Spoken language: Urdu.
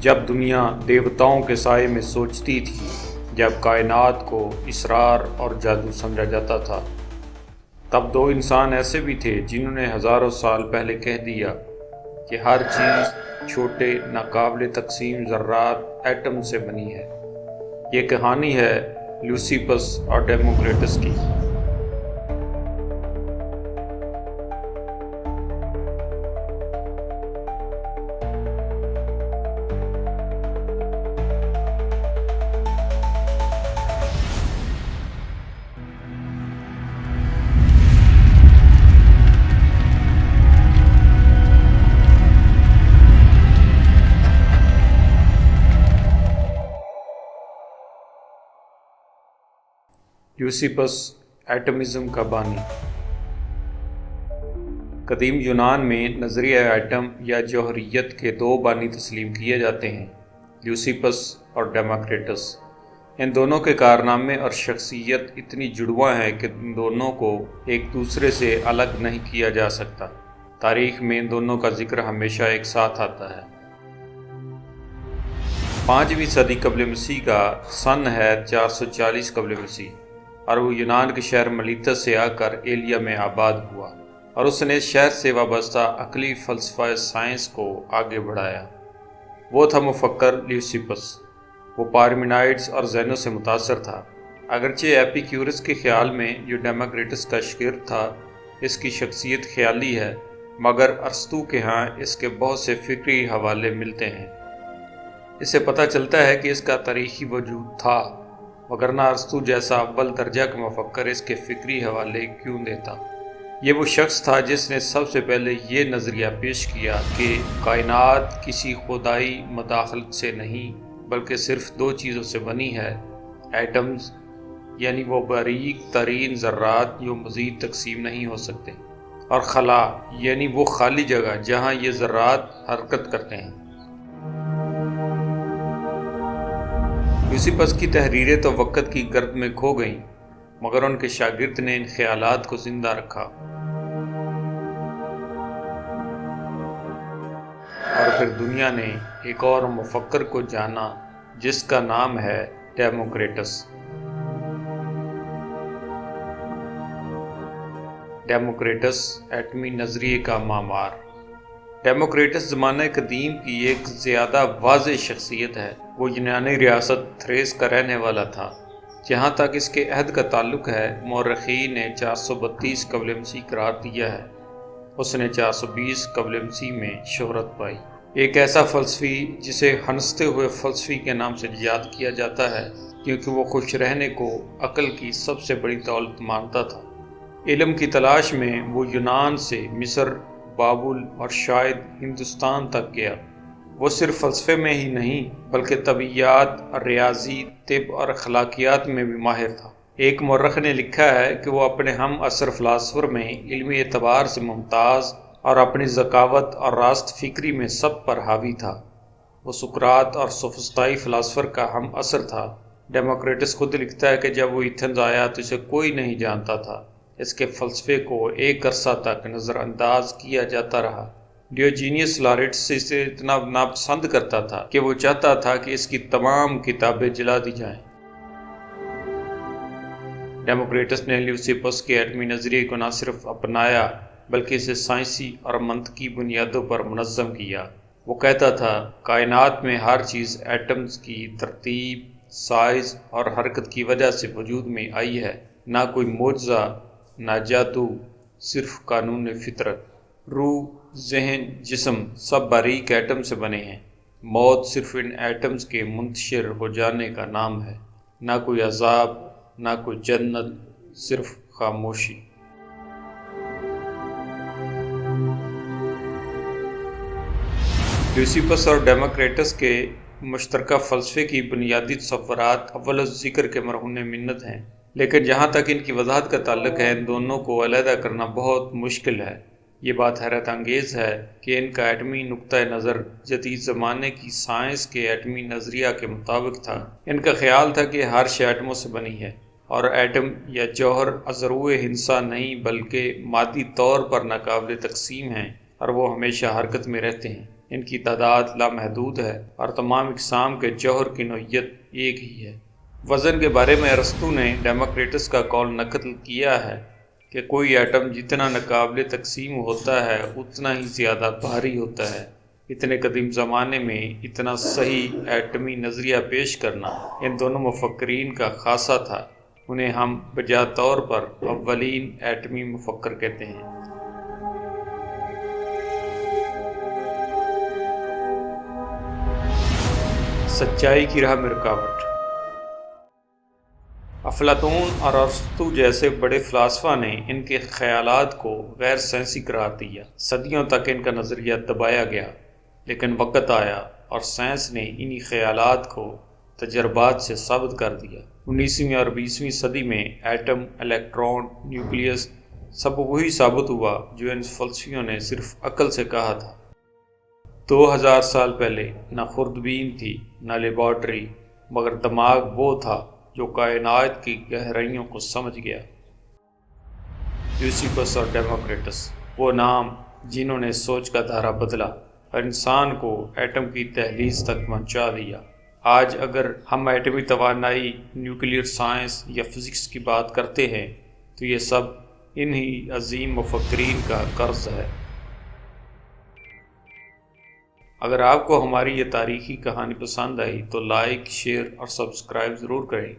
جب دنیا دیوتاؤں کے سائے میں سوچتی تھی، جب کائنات کو اسرار اور جادو سمجھا جاتا تھا۔ تب دو انسان ایسے بھی تھے جنہوں نے ہزاروں سال پہلے کہہ دیا کہ ہر چیز چھوٹے، ناقابل تقسیم، ذرات، ایٹم سے بنی ہے۔ یہ کہانی ہے لوسیپس اور ڈیموکریٹس کی۔ یوسیپس ایٹمزم کا بانی۔ قدیم یونان میں نظریہ ایٹم یا جوہریت کے دو بانی تسلیم کیے جاتے ہیں، یوسیپس اور ڈیموکریٹس۔ ان دونوں کے کارنامے اور شخصیت اتنی جڑواں ہیں کہ ان دونوں کو ایک دوسرے سے الگ نہیں کیا جا سکتا۔ تاریخ میں ان دونوں کا ذکر ہمیشہ ایک ساتھ آتا ہے۔ پانچویں صدی قبل مسیح کا سن ہے چار سو چالیس قبل مسیح۔ اور وہ یونان کے شہر ملیتس سے آ کر ایلیا میں آباد ہوا اور اس نے شہر سے وابستہ عقلی فلسفہ سائنس کو آگے بڑھایا۔ وہ تھا مفکر لیوسیپس۔ وہ پارمینائڈس اور زینوں سے متاثر تھا۔ اگرچہ ایپی کیورس کے خیال میں جو ڈیموکریٹس کا شکر تھا، اس کی شخصیت خیالی ہے، مگر ارستو کے ہاں اس کے بہت سے فکری حوالے ملتے ہیں۔ اسے پتہ چلتا ہے کہ اس کا تاریخی وجود تھا۔ وگرنہ ارستو جیسا اول درجہ کا مفکر اس کے فکری حوالے کیوں دیتا؟ یہ وہ شخص تھا جس نے سب سے پہلے یہ نظریہ پیش کیا کہ کائنات کسی خدائی مداخلت سے نہیں، بلکہ صرف دو چیزوں سے بنی ہے، ایٹمز یعنی وہ باریک ترین ذرات جو مزید تقسیم نہیں ہو سکتے، اور خلا یعنی وہ خالی جگہ جہاں یہ ذرات حرکت کرتے ہیں۔ یوسیپس کی تحریریں تو وقت کی گرد میں کھو گئیں، مگر ان کے شاگرد نے ان خیالات کو زندہ رکھا۔ اور پھر دنیا نے ایک اور مفکر کو جانا، جس کا نام ہے ڈیموکریٹس۔ ڈیموکریٹس ایٹمی نظریے کا مامار ڈیموکریٹس زمانہ قدیم کی ایک زیادہ واضح شخصیت ہے۔ وہ یونانی ریاست تھریس کا رہنے والا تھا۔ جہاں تک اس کے عہد کا تعلق ہے، مورخی نے چار سو بتیس قبل مسیح قرار دیا ہے۔ اس نے چار سو بیس قبل مسیح میں شہرت پائی۔ ایک ایسا فلسفی جسے ہنستے ہوئے فلسفی کے نام سے یاد کیا جاتا ہے، کیونکہ وہ خوش رہنے کو عقل کی سب سے بڑی دولت مانتا تھا۔ علم کی تلاش میں وہ یونان سے مصر، بابل اور شاید ہندوستان تک گیا۔ وہ صرف فلسفے میں ہی نہیں بلکہ طبیعیات، ریاضی، طب اور اخلاقیات میں بھی ماہر تھا۔ ایک مرخ نے لکھا ہے کہ وہ اپنے ہم اثر فلاسفر میں علمی اعتبار سے ممتاز اور اپنی ذکاوت اور راست فکری میں سب پر حاوی تھا۔ وہ سکرات اور سفستائی فلاسفر کا ہم اثر تھا۔ ڈیموکریٹس خود لکھتا ہے کہ جب وہ ایتھنز آیا تو اسے کوئی نہیں جانتا تھا۔ اس کے فلسفے کو ایک عرصہ تک نظر انداز کیا جاتا رہا۔ ڈیوجینیس لارٹس اسے اتنا ناپسند کرتا تھا کہ وہ چاہتا تھا کہ اس کی تمام کتابیں جلا دی جائیں۔ ڈیموکریٹس نے لیوسیپس کے ایٹمی نظریے کو نہ صرف اپنایا، بلکہ اسے سائنسی اور منطقی بنیادوں پر منظم کیا۔ وہ کہتا تھا، کائنات میں ہر چیز ایٹمز کی ترتیب، سائز اور حرکت کی وجہ سے وجود میں آئی ہے۔ نہ کوئی معجزہ، نہ جادو، صرف قانون فطرت۔ روح ذہن، جسم سب باریک ایٹم سے بنے ہیں۔ موت صرف ان ایٹمز کے منتشر ہو جانے کا نام ہے۔ نہ کوئی عذاب، نہ کوئی جنت، صرف خاموشی۔ یوسیپس اور ڈیموکریٹس کے مشترکہ فلسفے کی بنیادی تصورات اول ذکر کے مرہون منت ہیں۔ لیکن جہاں تک ان کی وضاحت کا تعلق ہے، ان دونوں کو علیحدہ کرنا بہت مشکل ہے۔ یہ بات حیرت انگیز ہے کہ ان کا ایٹمی نقطۂ نظر جدید زمانے کی سائنس کے ایٹمی نظریہ کے مطابق تھا۔ ان کا خیال تھا کہ ہر شے ایٹموں سے بنی ہے اور ایٹم یا جوہر ازرو ہنسا نہیں بلکہ مادی طور پر ناقابل تقسیم ہیں اور وہ ہمیشہ حرکت میں رہتے ہیں۔ ان کی تعداد لامحدود ہے اور تمام اقسام کے جوہر کی نوعیت ایک ہی ہے۔ وزن کے بارے میں ارستو نے ڈیموکریٹس کا کال نقل کیا ہے۔ کہ کوئی ایٹم جتنا ناقابل تقسیم ہوتا ہے، اتنا ہی زیادہ بھاری ہوتا ہے۔ اتنے قدیم زمانے میں اتنا صحیح ایٹمی نظریہ پیش کرنا ان دونوں مفکرین کا خاصہ تھا۔ انہیں ہم بجا طور پر اولین ایٹمی مفکر کہتے ہیں۔ سچائی کی راہ میں رکاوٹ۔ افلاطون اور ارستو جیسے بڑے فلاسفہ نے ان کے خیالات کو غیر سائنسی قرار دیا۔ صدیوں تک ان کا نظریہ دبایا گیا، لیکن وقت آیا اور سائنس نے انہی خیالات کو تجربات سے ثابت کر دیا۔ انیسویں اور بیسویں صدی میں ایٹم الیکٹران نیوکلیس سب وہی ثابت ہوا جو ان فلسفیوں نے صرف عقل سے کہا تھا۔ دو ہزار سال پہلے، نہ خوردبین تھی، نہ لیبارٹری، مگر دماغ وہ تھا۔ جو کائنات کی گہرائیوں کو سمجھ گیا۔ یوسیپس اور ڈیموکریٹس، وہ نام جنہوں نے سوچ کا دھارا بدلا اور انسان کو ایٹم کی تحلیز تک پہنچا دیا۔ آج اگر ہم ایٹمی توانائی، نیوکلیئر سائنس یا فزکس کی بات کرتے ہیں، تو یہ سب انہی عظیم مفکرین کا قرض ہے۔ اگر آپ کو ہماری یہ تاریخی کہانی پسند آئی، تو لائک، شیئر اور سبسکرائب ضرور کریں۔